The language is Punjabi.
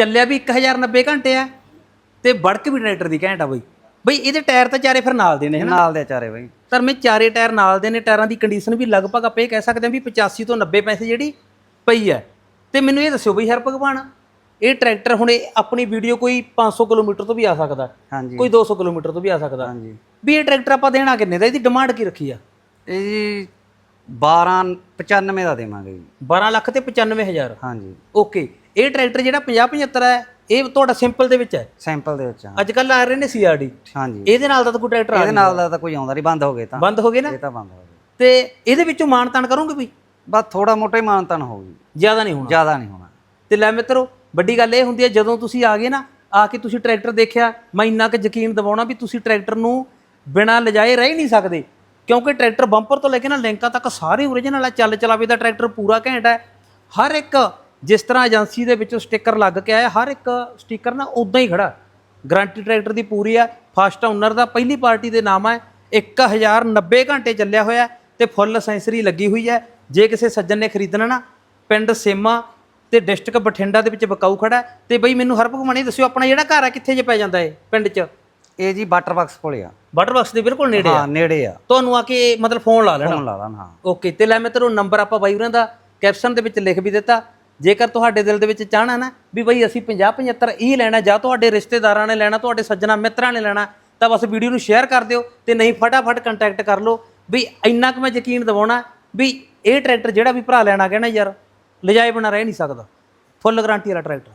ਚੱਲਿਆ ਵੀ 1090 ਘੰਟੇ ਆ ਤੇ ਬੜਕ ਵੀ ਟਰੈਕਟਰ ਦੀ ਘੈਂਟ ਆ ਬਈ। ਬਈ ਇਹਦੇ ਟਾਇਰ ਤਾਂ ਚਾਰੇ ਫਿਰ ਨਾਲ ਦੇ ਨੇ ਹਨਾ? ਨਾਲ ਦੇ ਚਾਰੇ ਬਈ। ਸਰ ਮੈਂ ਚਾਰੇ ਟਾਇਰ ਨਾਲ ਦੇ ਨੇ ਟਾਇਰਾਂ ਦੀ ਕੰਡੀਸ਼ਨ ਵੀ ਲਗਭਗ ਆਪਾਂ ਇਹ ਕਹਿ ਸਕਦੇ ਹਾਂ ਵੀ 85 ਤੋਂ 90 ਪੈਸੇ ਜਿਹੜੀ ਪਈ ਹੈ ਤੇ ਮੈਨੂੰ ਇਹ ਦੱਸਿਓ ਬਈ ਹਰ ਭਗਵਾਨ ਇਹ ਟਰੈਕਟਰ ਹੁਣ ਇਹ ਆਪਣੀ ਵੀਡੀਓ ਕੋਈ 500 ਕਿਲੋਮੀਟਰ ਤੋਂ ਵੀ ਆ ਸਕਦਾ। ਹਾਂਜੀ। ਕੋਈ 200 ਕਿਲੋਮੀਟਰ ਤੋਂ ਵੀ ਆ ਸਕਦਾ। ਹਾਂਜੀ। ਵੀ ਇਹ ਟਰੈਕਟਰ ਆਪਾਂ ਦੇਣਾ ਕਿੰਨੇ ਦਾ? ਇਹਦੀ ਡਿਮਾਂਡ ਕੀ ਰੱਖੀ ਆ? ਇਹ ਜੀ 12 95 ਦਾ ਦੇਵਾਂਗੇ ਜੀ। 12 ਲੱਖ ਤੇ 95000 ਹਾਂਜੀ। ਓਕੇ ਇਹ ਟਰੈਕਟਰ ਜਿਹੜਾ 50 75 ਹੈ ਇਹ ਤੁਹਾਡਾ ਸਿੰਪਲ ਦੇ ਵਿੱਚ ਹੈ? ਸੈਂਪਲ ਦੇ ਵਿੱਚ ਹਾਂ। ਅੱਜ ਕੱਲ ਆ ਰਹੇ ਨੇ ਸੀਆਰਡੀ ਹਾਂਜੀ। ਇਹਦੇ ਨਾਲ ਤਾਂ ਕੋਈ ਟਰੈਕਟਰ ਆ ਇਹਦੇ ਨਾਲ ਦਾ ਤਾਂ ਕੋਈ ਆਉਂਦਾ ਨਹੀਂ ਬੰਦ ਹੋ ਗਏ ਤਾਂ। ਬੰਦ ਹੋ ਗਏ ਨਾ? ਇਹ ਤਾਂ ਬੰਦ ਹੋ ਗਏ। ਤੇ ਇਹਦੇ ਵਿੱਚੋਂ ਮਾਨਤਾਨ ਕਰੋਗੇ ਵੀ ਬਸ ਥੋੜਾ ਮੋਟਾ ਹੀ ਮਾਨਤਨ ਹੋਊਗੀ। ਜ਼ਿਆਦਾ ਨਹੀਂ ਹੋਣਾ। ਜ਼ਿਆਦਾ ਨਹੀਂ ਹੋਣਾ। ਤੇ ਲੈ ਮਿੱਤਰੋ ਵੱਡੀ ਗੱਲ ਇਹ ਹੁੰਦੀ ਹੈ ਜਦੋਂ ਤੁਸੀਂ ਆ ਗਏ ਨਾ ਆ ਕੇ ਤੁਸੀਂ ਟਰੈਕਟਰ ਦੇਖਿਆ ਮੈਂ ਇੰਨਾ ਕੁ ਯਕੀਨ ਦਿਵਾਉਣਾ ਵੀ ਤੁਸੀਂ ਟਰੈਕਟਰ ਨੂੰ ਬਿਨਾਂ ਲਿਜਾਏ ਰਹਿ ਹੀ ਨਹੀਂ ਸਕਦੇ। ਕਿਉਂਕਿ ਟਰੈਕਟਰ ਬੰਪਰ ਤੋਂ ਲੈ ਕੇ ਨਾ ਲਿੰਕਾਂ ਤੱਕ ਸਾਰੇ ਓਰੀਜਨਲ ਹੈ ਚੱਲ ਚਲਾਵੇ ਦਾ ਟਰੈਕਟਰ ਪੂਰਾ ਘੈਂਟ ਹੈ। ਹਰ ਇੱਕ ਜਿਸ ਤਰ੍ਹਾਂ ਏਜੰਸੀ ਦੇ ਵਿੱਚੋਂ ਸਟicker ਲੱਗ ਕੇ ਆਇਆ ਹਰ ਇੱਕ ਸਟicker ਨਾ ਉਦਾਂ ਹੀ ਖੜਾ। ਗਾਰੰਟੀ ਟਰੈਕਟਰ ਦੀ ਪੂਰੀ ਆ ਫਸਟ ਓਨਰ ਦਾ ਪਹਿਲੀ ਪਾਰਟੀ ਦੇ ਨਾਮ ਹੈ 1090 ਘੰਟੇ ਚੱਲਿਆ ਹੋਇਆ ਤੇ ਫੁੱਲ ਅਸੈਂਸਰੀ ਲੱਗੀ ਹੋਈ ਹੈ ਜੇ ਕਿਸੇ ਸੱਜਣ ਨੇ ਖਰੀਦਣਾ ਨਾ ਪਿੰਡ ਸੇਮਾ ਤੇ ਡਿਸਟ੍ਰਿਕਟ ਬਠਿੰਡਾ ਦੇ ਵਿੱਚ ਬਕਾਊ ਖੜਾ। ਤੇ ਬਈ ਮੈਨੂੰ ਹਰ ਭਗਵਾਨੀ ਦੱਸਿਓ ਆਪਣਾ ਜਿਹੜਾ ਘਰ ਆ ਕਿੱਥੇ ਜੇ ਪੈ ਜਾਂਦਾ ਹੈ ਪਿੰਡ 'ਚ? ਇਹ ਜੀ ਵਾਟਰ ਬਾਕਸ ਕੋਲੇ ਆ। ਵਾਟਰਬਾਕਸ ਦੇ ਬਿਲਕੁਲ ਨੇੜੇ ਆ? ਹਾਂ ਨੇੜੇ ਆ। ਤੁਹਾਨੂੰ ਆ ਕੇ ਮਤਲਬ ਫੋਨ ਲਾ ਲੈਣਾ। ਫੋਨ ਲਾ ਲੈਣ ਹਾਂ। ਓਕੇ ਤੇ ਲੈ ਮੈਂ ਤੈਨੂੰ ਨੰਬਰ ਆਪਾਂ ਬਾਈ ਉਹਨਾਂ ਦਾ ਕੈਪਸ਼ਨ ਦੇ ਵਿੱਚ ਲਿਖ ਵੀ ਦਿੱਤਾ। ਜੇਕਰ ਤੁਹਾਡੇ ਦਿਲ ਦੇ ਵਿੱਚ ਚਾਹਣਾ ਨਾ ਵੀ ਬਈ ਅਸੀਂ 50 75 ਇਹ ਲੈਣਾ, ਜਾਂ ਤੁਹਾਡੇ ਰਿਸ਼ਤੇਦਾਰਾਂ ਨੇ ਲੈਣਾ, ਤੁਹਾਡੇ ਸੱਜਣਾ ਮਿੱਤਰਾਂ ਨੇ ਲੈਣਾ, ਤਾਂ ਬਸ ਵੀਡੀਓ ਨੂੰ ਸ਼ੇਅਰ ਕਰ ਦਿਓ ਤੇ ਨਹੀਂ ਫਟਾਫਟ ਕੰਟੈਕਟ ਕਰ ਲਓ ਵੀ ਇੰਨਾ ਕੁ ਮੈਂ ਯਕੀਨ ਦਿਵਾਉਣਾ ਵੀ ਇਹ ਟਰੈਕਟਰ ਜਿਹੜਾ ਵੀ ਭਰਾ ਲੈਣਾ ਕਹਿਣਾ ਯਾਰ ਲਿਜਾਏ ਬਣਾ ਰਹਿ ਨਹੀਂ ਸਕਦਾ। ਫੁੱਲ ਗਾਰੰਟੀ ਵਾਲਾ ਟਰੈਕਟਰ